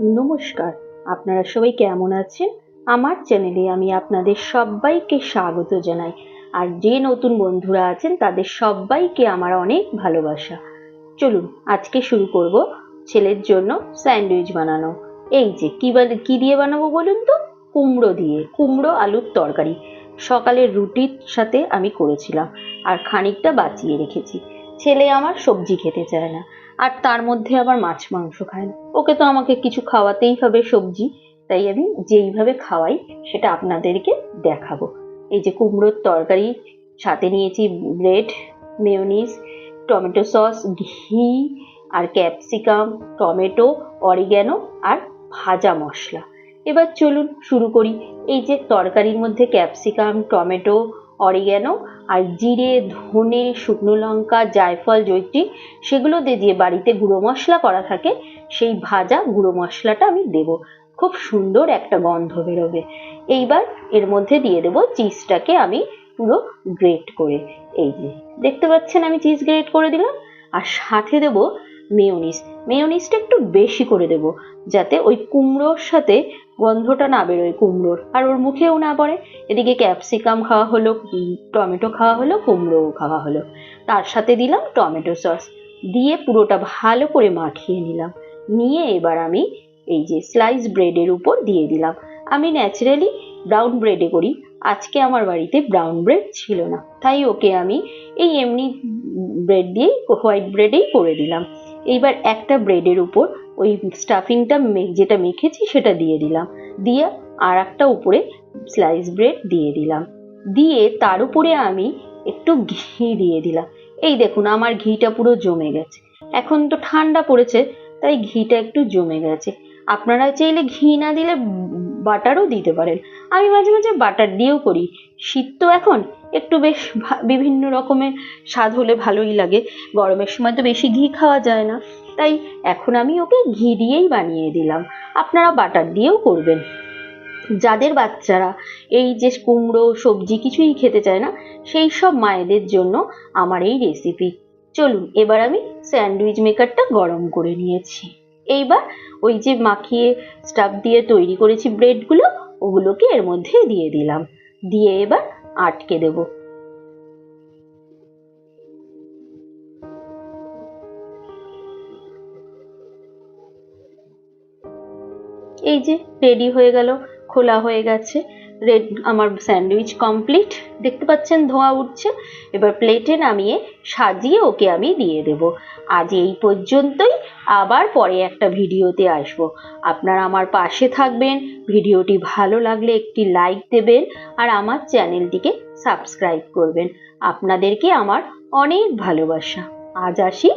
নমস্কার। আপনারা সবাই কেমন আছেন? আমার চ্যানেলে আমি আপনাদের সবাইকে স্বাগত জানাই। আর যে নতুন বন্ধুরা আছেন, তাদের সবাইকে আমার অনেক ভালোবাসা। চলুন, আজকে শুরু করব ছেলের জন্য স্যান্ডউইচ বানানো। এই যে, কী কী দিয়ে বানাবো বলুন তো? কুমড়ো দিয়ে, কুমড়ো আলুর তরকারি। সকালের রুটির সাথে আমি করেছিলাম, আর খানিকটা বাঁচিয়ে রেখেছি। ছেলে আমার সবজি খেতে চায় না। আর তার মধ্যে আবার মাছ মাংস খায় না। ওকে তো আমাকে কিছু খাওয়াতেই হবে সবজি। তাই আমি যেইভাবে খাওয়াই, সেটা আপনাদেরকে দেখাবো। এই যে কুমড়োর তরকারি, সাথে নিয়েছি ব্রেড, মেয়োনিজ, টমেটো সস, ঘি আর ক্যাপসিকাম, টমেটো, অরিগ্যানো আর ভাজা মশলা। এবার চলুন শুরু করি। এই যে তরকারির মধ্যে ক্যাপসিকাম, টমেটো অরিগ্যানো আর জিরে, ধনে, শুকনো লঙ্কা, জায়ফল জৈত্রী সেগুলো দিয়ে দিয়ে বাড়িতে গুঁড়ো মশলা করা থাকে, সেই ভাজা গুঁড়ো মশলাটা আমি দেব। খুব সুন্দর একটা গন্ধ বেরোবে। এইবার এর মধ্যে দিয়ে দেব চিজটাকে আমি পুরো গ্রেট করে। এই যে, দেখতে পাচ্ছেন আমি চিজ গ্রেট করে দিলাম। আর সাথে দেব মেয়োনিজ। মেয়োনিজটা একটু বেশি করে দেব, যাতে ওই কুমড়োর সাথে গন্ধটা না বেরোয় কুমড়োর। আর ওর মুখেও না পড়ে। এদিকে ক্যাপসিকাম খাওয়া হলো টমেটো খাওয়া হলো, কুমড়োও খাওয়া হলো। তার সাথে দিলাম টমেটো সস। দিয়ে পুরোটা ভালো করে মাখিয়ে নিলাম। নিয়ে এবার আমি এই যে স্লাইস ব্রেডের উপর দিয়ে দিলাম। আমি ন্যাচারালি ব্রাউন ব্রেডে করি। আজকে আমার বাড়িতে ব্রাউন ব্রেড ছিল না। তাই ওকে আমি এই এমনি ব্রেড দিয়েই হোয়াইট ব্রেডেই করে দিলাম। এইবার একটা ব্রেডের উপর ওই স্টাফিংটা যেটা মেখেছি সেটা দিয়ে দিলাম। দিয়ে আর একটা উপরে স্লাইস ব্রেড দিয়ে দিলাম। দিয়ে তার উপরে আমি একটু ঘি দিয়ে দিলাম। এই দেখুন, আমার ঘিটা পুরো জমে গেছে। এখন তো ঠান্ডা পড়েছে, তাই ঘিটা একটু জমে গেছে। আপনারা চাইলে ঘি না দিলে বাটারও দিতে পারেন। আমি মাঝে মাঝে বাটার দিয়েও করি। শীত তো এখন, একটু বেশ বিভিন্ন রকমের স্বাদ হলে ভালোই লাগে। গরমের সময় তো বেশি ঘি খাওয়া যায় না। তাই এখন আমি ওকে ঘি দিয়েই বানিয়ে দিলাম। আপনারা বাটার দিয়েও করবেন। যাদের বাচ্চারা এই যে কুমড়ো, সবজি কিছুই খেতে চায় না, সেই সব মায়েদের জন্য আমার এই রেসিপি চলুন, এবার আমি স্যান্ডউইচ মেকারটা গরম করে নিয়েছি। এইবার ওই যে মাখিয়ে স্টাফ দিয়ে তৈরি করেছি ব্রেডগুলো ওগুলোকে এর মধ্যে দিয়ে দিলাম। দিয়ে এবার আটকে দেব। এই যে রেডি হয়ে গেল, খোলা হয়ে গেছে। রেড আমার স্যান্ডউইচ কমপ্লিট দেখতে পাচ্ছেন, ধোঁয়া উঠছে। এবার প্লেটে নামিয়ে সাজিয়ে ওকে আমি দিয়ে দেব। আজ এই পর্যন্তই। আবার পরে একটা ভিডিওতে আসব। আপনারা আমার পাশে থাকবেন। ভিডিওটি ভালো লাগলে একটি লাইক দেবেন আর আমার চ্যানেলটিকে সাবস্ক্রাইব করবেন। আপনাদেরকে আমার অনেক ভালোবাসা। আজ আসি।